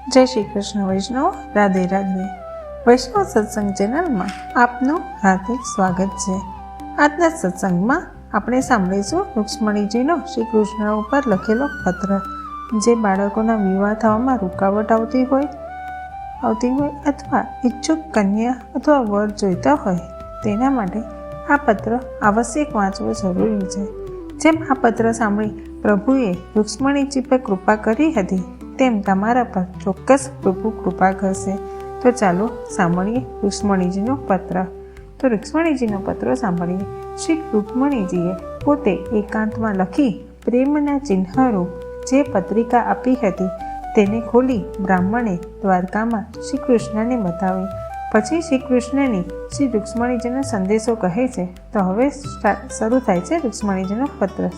જય શ્રી કૃષ્ણ વૈષ્ણવ, રાધે રાધે. વૈષ્ણવ સત્સંગ ચેનલમાં આપનું હાર્દિક સ્વાગત છે. આજના સત્સંગમાં આપણે સાંભળીશું રુક્ષ્મણીજીનો શ્રી કૃષ્ણ ઉપર લખેલો પત્ર, જે બાળકોના વિવાહ થવામાં રૂકાવટ આવતી હોય આવતી હોય અથવા ઈચ્છુક કન્યા અથવા વર જોઈતા હોય, તેના માટે આ પત્ર આવશ્યક વાંચવો જરૂરી છે. જેમ આ પત્ર સાંભળી પ્રભુએ રુક્ષ્મણીજી પર કૃપા કરી હતી તેમ તમારા પર ચોક્કસ પ્રભુ કૃપા કરશે. તો ચાલો સાંભળીએ રુક્ષ્મણીજીનો પત્ર. તો રુક્ષ્મણીજીનો પત્ર સાંભળીએ. શ્રી રુક્મણીજીએ પોતે એકાંતમાં લખી પ્રેમના ચિહ્નરૂપ જે પત્રિકા આપી હતી તેને ખોલી બ્રાહ્મણે દ્વારકામાં શ્રી કૃષ્ણને બતાવી. પછી શ્રી કૃષ્ણની શ્રી રુક્ષ્મણીજીનો સંદેશો કહે છે. તો હવે શરૂ થાય છે રુક્ષ્મણીજીનો પત્ર.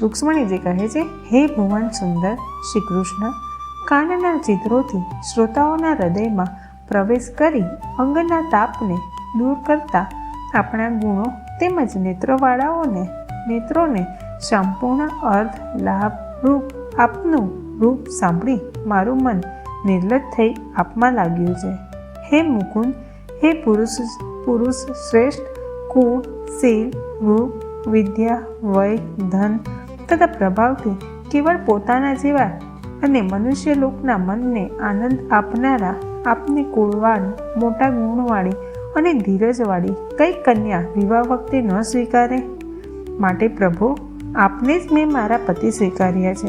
રુક્ષ્મણીજી કહે છે, હે ભુવન સુંદર શ્રી કૃષ્ણ કાનના ચિત્રોથી શ્રોતાઓના હૃદયમાં પ્રવેશ કરી અંગના તાપને દૂર કરતા આપણા ગુણો તેમજ નેત્રવાળાઓને, નેત્રોને સંપૂર્ણ અર્થ, લાભ, રૂપ, આપનું રૂપ સાંભળી મારું મન નિર્લજ થઈ આપમાં લાગ્યું છે. હે મુકુંદ, હે પુરુષ પુરુષ શ્રેષ્ઠ, કુળ, શીલ, રૂપ, વિદ્યા, વય, ધન તથા પ્રભાવથી કેવળ પોતાના જેવા અને મનુષ્ય લોકના મનને આનંદ આપનારા આપની કુળવાન, મોટા ગુણવાળી અને ધીરજવાળી કઈ કન્યા વિવાહ વખતે ન સ્વીકારે? માટે પ્રભુ, આપને જ મેં મારા પતિ સ્વીકાર્યા છે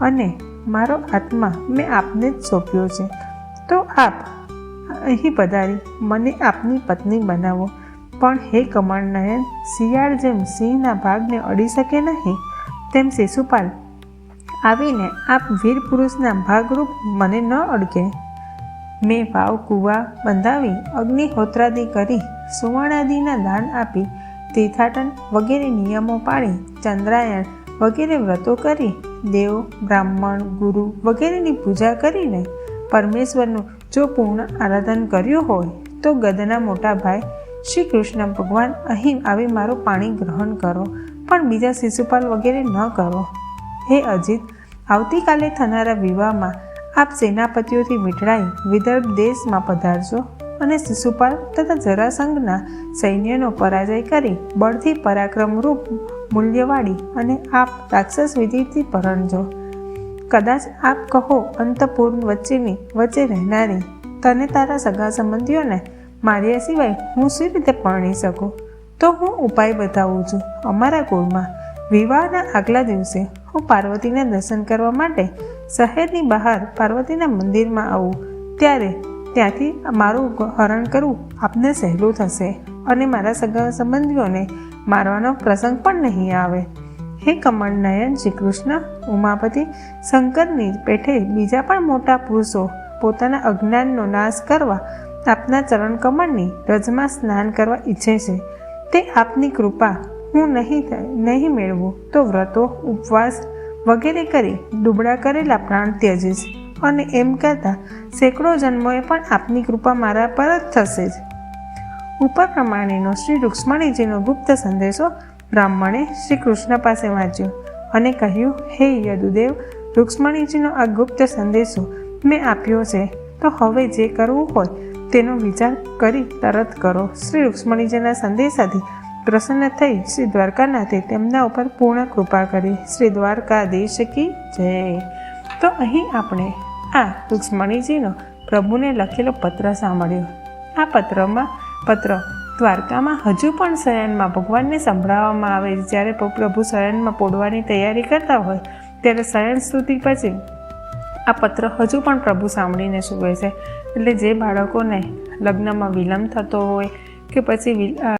અને મારો આત્મા મેં આપને જ સોંપ્યો છે. તો આપ અહીં પધારી, મને આપની પત્ની બનાવો. પણ હે કમળનયન, શિયાળ જેમ સિંહના ભાગને અડી શકે નહીં, તેમ શિશુપાલ આવીને આપ વીર પુરુષના ભાગરૂપ મને ન અડકે. મેં વાવ કૂવા બંધાવી અગ્નિહોત્રાદિ કરી સુવર્ણાદિના દાન આપી, તીર્થાટન વગેરે નિયમો પાળી ચંદ્રાયણ વગેરે વ્રતો કરી, દેવ, બ્રાહ્મણ, ગુરુ વગેરેની પૂજા કરીને પરમેશ્વરનું જો પૂર્ણ આરાધન કર્યું હોય, તો ગદના મોટા ભાઈ શ્રી કૃષ્ણ ભગવાન અહીં આવી મારું પાણી ગ્રહણ કરો, પણ બીજા શિશુપાલ વગેરે ન કરો. હે અજીત, આવતીકાલે થનારા વિવાહમાં આપ સેનાપતિઓથી વીંટળાઈ વિદર્ભ દેશમાં પધારજો અને શિશુપાલ તથા જરાસંઘના સૈન્યનો પરાજય કરી બળથી પરાક્રમરૂપ મૂલ્યવાળી અને આપ રાક્ષસ વિધિથી પરણજો. કદાચ આપ કહો અંતપૂર્ણ વચ્ચેની વચ્ચે રહેનારી તને તારા સગા સંબંધીઓને માર્યા સિવાય હું શી રીતે પરણી શકું? તો હું ઉપાય બતાવું છું અમારા કુળમાં વિવાહના આગલા દિવસે હું પાર્વતીના દર્શન કરવા માટે શહેરની બહાર પાર્વતીના મંદિરમાં આવું. ત્યારે ત્યાંથી મારું હરણ કરવું આપને સહેલું થશે અને મારા સગા સંબંધીઓને મારવાનો પ્રસંગ પણ નહીં આવે. હે કમળ નયન શ્રી કૃષ્ણ, ઉમાપતિ, શંકરની પેઠે બીજા પણ મોટા પુરુષો પોતાના અજ્ઞાનનો નાશ કરવા આપના ચરણ કમળની રજમાં સ્નાન કરવા ઈચ્છે છે. તે આપની કૃપા હું નહીં નહીં મેળવું, તો વ્રતો, ઉપવાસ વગેરે કરી દુબળા કરેલા પ્રાણ ત્યજીશ. અને એમ કરતાં સેંકડો જન્મોએ પણ આપની કૃપા મારા પર જ થશે જ. ઉપર પ્રમાણેનો શ્રી રૂક્ષ્મણીજીનો ગુપ્ત સંદેશો બ્રાહ્મણે શ્રી કૃષ્ણ પાસે વાંચ્યો અને કહ્યું, હે યદુદેવ, રૂક્ષ્મણીજીનો આ ગુપ્ત સંદેશો મેં આપ્યો છે, તો હવે જે કરવું હોય તેનો વિચાર કરી તરત કરો. શ્રી રૂક્ષ્મણીજીના સંદેશાથી પ્રસન્ન થઈ શ્રી દ્વારકાનાથે તેમના ઉપર પૂર્ણ કૃપા કરી. શ્રી દ્વારકાધીશ કી જય. તો અહીં આપણે આ રુક્ષ્મણીજીનો પ્રભુને લખેલો પત્ર સાંભળ્યો. આ પત્રમાં, પત્ર, દ્વારકામાં હજુ પણ શયનમાં ભગવાનને સંભળાવવામાં આવે છે. જ્યારે પ્રભુ શયનમાં પોડવાની તૈયારી કરતા હોય, ત્યારે શયન સ્તુતિ પછી આ પત્ર હજુ પણ પ્રભુ સાંભળીને સૂવે છે. એટલે જે બાળકોને લગ્નમાં વિલંબ થતો હોય કે પછી